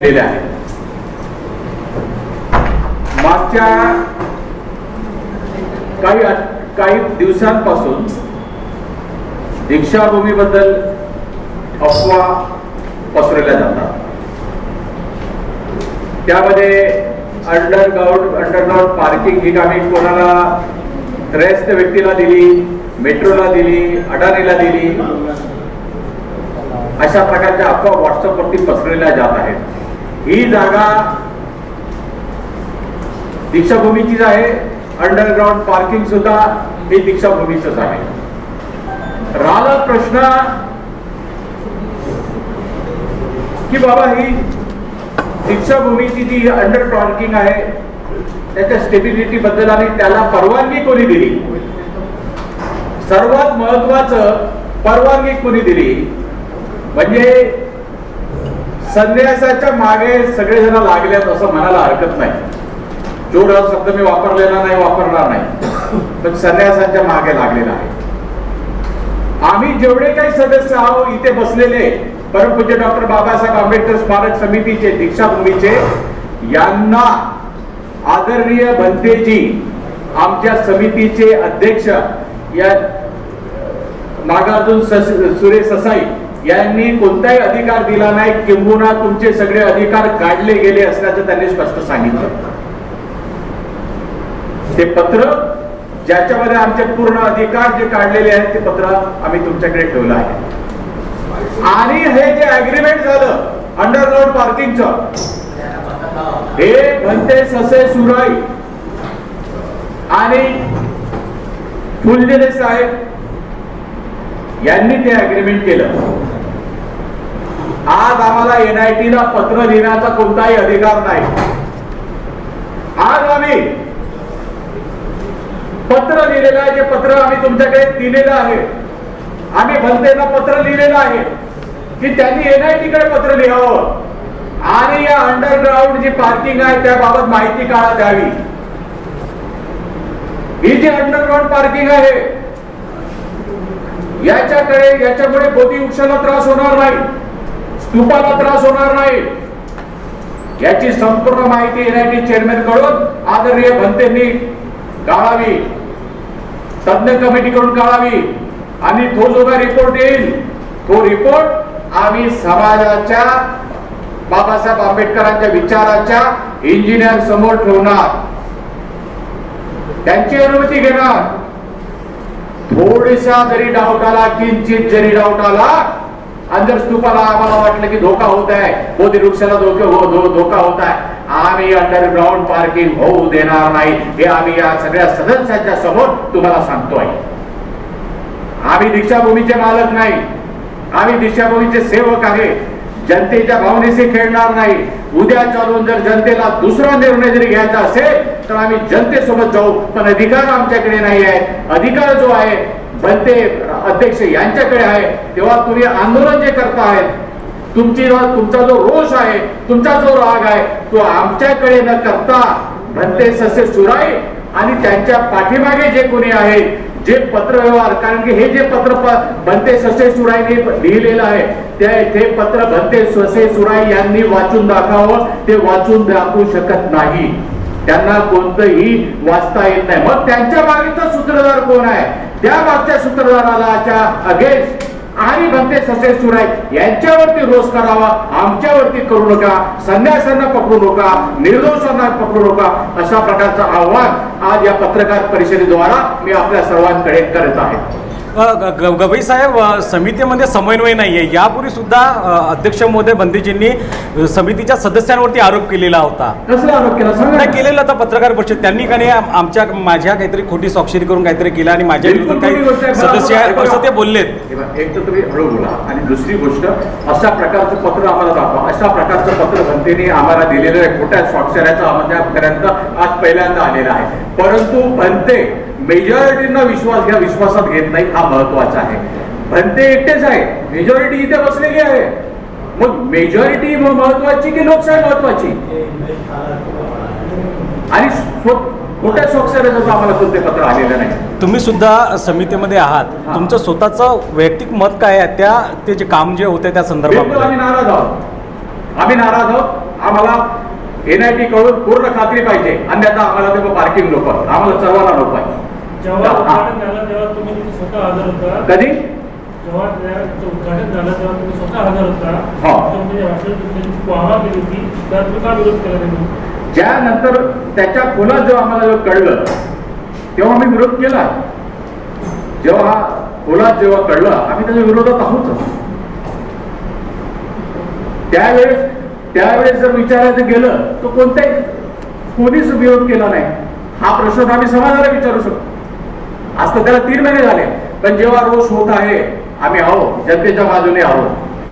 केलेले आहे मागच्या काही काही दिवसांपासून दीक्षाभूमीबद्दल अफवा पसरवल्या जातात. त्यामध्ये अंडरग्राऊंड अंडरग्राऊंड पार्किंग ही आम्ही कोणाला त्रयस्थ व्यक्तीला दिली मेट्रोला दिली अडाणीला दिली अशा प्रकारच्या अफवा व्हॉट्सअपवरती पसरवल्या जात आहेत. ही जागा दीक्षाभूमीचीच आहे. अंडरग्राऊंड पार्किंग सुद्धा हे दीक्षाभूमीच आहे. राहिला प्रश्न की बाबा ही दीक्षाभूमीची जी अंडर पार्किंग आहे त्याच्या स्टेबिलिटी बद्दल आणि त्याला परवानगी कोणी दिली? सर्वात महत्वाचं परवानगी कोणी दिली? म्हणजे संन्यासाच्या मागे सगळेजण लागल्यात असं म्हणायला हरकत नाही. जोड हा शब्द मी वापरलेला नाही वापरणार नाही. पण संन्यासाच्या मागे लागलेला आहे. आम्ही जेवढे काही सदस्य आहोत इथे बसलेले परमपूज्य डॉक्टर बाबासाहेब आंबेडकर स्मारक समितीचे दीक्षाभूमीचे यांना आदरणीय भंतेजी आमच्या समितीचे अध्यक्ष या नागार्जुन सस- सुरेश ससाई यांनी कोणताही अधिकार दिला नाही किंबहुना तुमचे सगळे अधिकार काढले गेले असल्याचं त्यांनी स्पष्ट सांगितलं. ते पत्र ज्याच्यामध्ये आमचे पूर्ण अधिकार जे काढलेले आहेत ते पत्र आम्ही तुमच्याकडे ठेवलं आहे. आणि हे जे अग्रीमेंट झालं अंडरग्राउंड पार्किंगचं हे म्हणते ससे सुराई आणि फुलदेले साहेब यांनी ते अग्रीमेंट केलं. आज आम्हाला एनआयटी ला पत्र लिहिण्याचा कोणताही अधिकार नाही. आज आम्ही पत्र लिहिलेलं आहे जे पत्र आम्ही तुमच्याकडे दिलेलं आहे. आम्ही भलतेला पत्र लिहिलेलं आहे की त्यांनी एनआयटी कडे पत्र लिहावं. आणि या अंडरग्राऊंड जी पार्किंग आहे त्याबाबत माहिती काळा द्यावी. ही जी अंडरग्राऊंड पार्किंग आहे याच्याकडे याच्यामुळे बोधी वृक्षाला त्रास होणार नाही. तुम्हाला त्रास होणार नाही. याची संपूर्ण माहिती एनआयटी चेअरमॅनकडून आदरणीय भंतेंनी काढावी तज्ञ कमिटीकडून काढावी आणि तो जो काही रिपोर्ट येईल. तो रिपोर्ट आम्ही समाजाच्या बाबासाहेब आंबेडकरांच्या विचाराच्या इंजिनियर समोर ठेवणार. त्यांची अनुमती घेणार. थोडीसा जरी डाऊट आला किंचित जरी डाऊट आला आणि जर स्तूपाला आम्हाला वाटलं की धोका होत आहे बोधी वृक्षाला धोके हो धोका होत आहे आम्ही अंडरग्राऊंड पार्किंग होऊ देणार नाही हे आम्ही या सगळ्या सदस्यांच्या समोर तुम्हाला सांगतोय। आम्ही दीक्षाभूमीचे मालक नाही। आम्ही दीक्षाभूमीचे सेवक आहे। जनतेच्या भावनेशी खेळणार नाही। उद्या चालून जर जनतेला दुसरा निर्णय जरी घ्यायचा असेल तर आम्ही जनतेसोबत जाऊ पण अधिकार आमच्याकडे नाही आहे। अधिकार जो आहे बनते अध्यक्ष यांच्याकडे आहे तेव्हा तुम्ही आंदोलन जे करतायत तुमची तुमचा जो रोष आहे तुमचा जो राग आहे तो आमच्याकडे न करता भंते ससे सुराई आणि त्यांच्या पाठीमागे जे कोणी आहे जे पत्र व्यवहार कारण की हे जे पत्र प- भंते ससे सुराईने लिहिलेलं आहे ते ते पत्र भंते ससे सुराई यांनी वाचून दाखवावं ते वाचून दाखवू शकत नाही. त्यांना कोणतंही वाचता येत नाही. मग त्यांच्या मागेचा सूत्रधार कोण आहे? त्या मागच्या सूत्रधाराला अगेन्स्ट आणि भंते सचेत सुराय यांच्यावरती रोष करावा आमच्यावरती करू नका संन्यासांना पकडू नका निर्दोषांना पकडू नका अशा प्रकारचं आव्हान आज या पत्रकार परिषदेद्वारा मी आपल्या सर्वांकडे करत आहे. गवई साहेब समितीमध्ये समन्वय नाहीये. यापूर्वी सुद्धा अध्यक्ष महोदय बंदेजींनी समितीच्या सदस्यांवरती आरोप केलेला होता. आरोप केला? नाही. केलेला होता पत्रकार परिषद. त्यांनी का नाही आम- आमच्या माझ्या काहीतरी खोटी स्वाक्षरी करून काहीतरी केलं आणि माझ्या आहे. काही सदस्य आहेत. असं ते बोललेत. एक तर तुम्ही हळू बोला. आणि दुसरी गोष्ट अशा प्रकारचं पत्र आम्हाला दाखवा. अशा प्रकारचं पत्र भंतेने आम्हाला दिलेलं आहे. खोट्या स्वाक्षऱ्याचं आमच्यापर्यंत आज पहिल्यांदा आलेलं आहे. परंतु भंते मेजॉरिटीना विश्वास घ्या विश्वासात घेत नाही हा महत्त्वाचा आहे. भंते एकटेच आहे. मेजॉरिटी इथे बसलेली आहे. मग मेजॉरिटी महत्वाची की लोकशाही महत्वाची आणि खोट्या स्वाक्षऱ्याचं आम्हाला कोणते पत्र आलेलं नाही. तुम्ही सुद्धा समितीमध्ये आहात. तुमचं स्वतःचं वैयक्तिक मत काय आहे? त्या ते जे काम जे होते त्या बिलकुल आम्ही नाराज आहोत. आम्ही नाराज आहोत. आम्हाला एनआयटी कडून पूर्ण खात्री पाहिजे. अन्यथा आम्हाला ते पार्किंग नको आम्हाला सर्वांना नको आहे. कधी? हा. ज्यानंतर त्याच्या खुला जेव्हा आम्हाला जेव्हा कळलं तेव्हा आम्ही विरोध केला. जेव्हा हा खुला जेव्हा कळलं आम्ही त्याच्या विरोधात आहोत त्यावेळेस त्यावेळेस जर विचारायचं गेलं तर कोणत्याही कोणीच विरोध केला नाही. हा प्रश्न आम्ही समाजाला विचारू शकतो. आज तर त्याला तीन महिने झाले पण जेव्हा रोष होत आहे आम्ही आहोत जनतेच्या बाजूने आहोत.